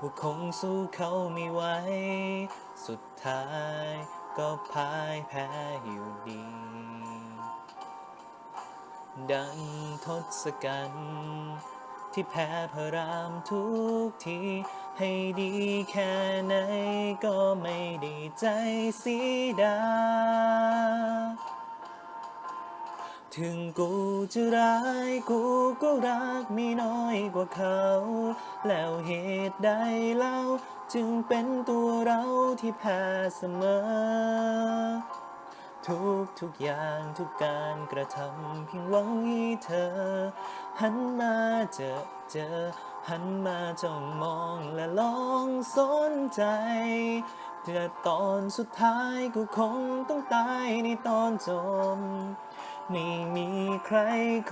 ว่าคงสู้เขาไม่ไหว สุดท้ายก็พ่ายแพ้อยู่ดี ดังทศกัณฐ์ที่แพ้พระรามทุกที ให้ดีแค่ไหนก็ไม่ได้ใจสีดา ถึงกูจะร้ายกูก็รักไม่น้อยกว่าเขา แล้วเหตุใดเล่าจึงเป็นตัวเราที่แพ้เสมอ ทุกทุกอย่างทุกการกระทำเพียงหวังให้เธอ หันมาเจอเจอ หันมาจ้องมองและลองสนใจแต่ตอนสุดท้ายกูคงต้องตายในตอนจบ ไม่มีใคร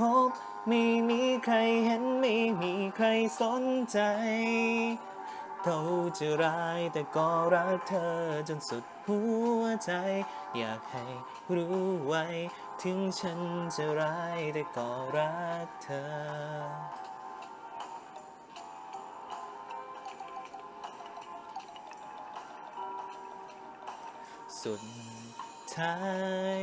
คบ ไม่มีใครเห็น ไม่มีใครสนใจเขาจะร้ายแต่ก็รักเธอจนสุดหัวใจ อยากให้รู้ไว้ ถึงฉันจะร้ายแต่ก็รักเธอสุดท้าย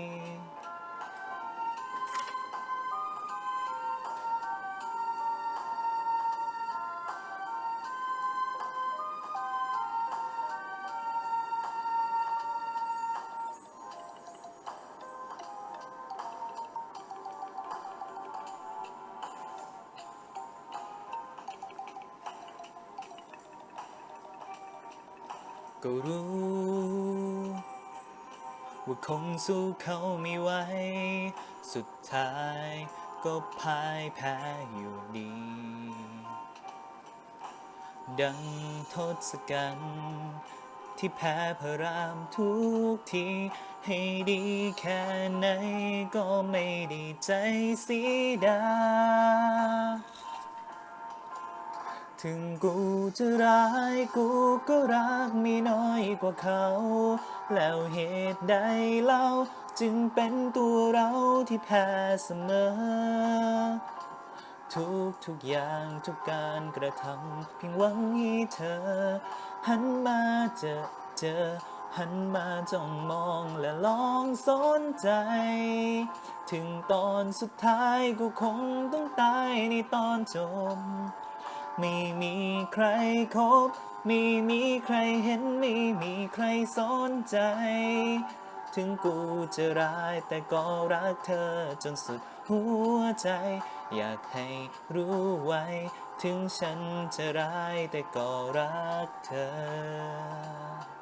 ก็รู้ ว่าคงสู้เขาไม่ไหว สุดท้ายก็พ่ายแพ้อยู่ดี ดังทศกัณฐ์ที่แพ้พระรามทุกที ให้ดีแค่ไหนก็ไม่ด้ใจสีดา ถึงกูจะร้ายกูก็รักม่น้อยกว่าเขา แล้วเหตุใดเล่าจึงเป็นตัวเราที่แพ้เสมอ ทุกทุกอย่างทุกการกระทำเพียงหวังให้เธอ หันมาเจอเจอหันมาจ้องมองและลองสนใจ ถึงตอนสุดท้ายกูคงต้องตายในตอนจบ ไม่มีใครคบ ไม่มีใครเห็น ไม่มีใครสนใจ ถึงกูจะร้ายแต่ก็รักเธอจนสุดหัวใจ อยากให้รู้ไว้ ถึงฉันจะร้ายแต่ก็รักเธอ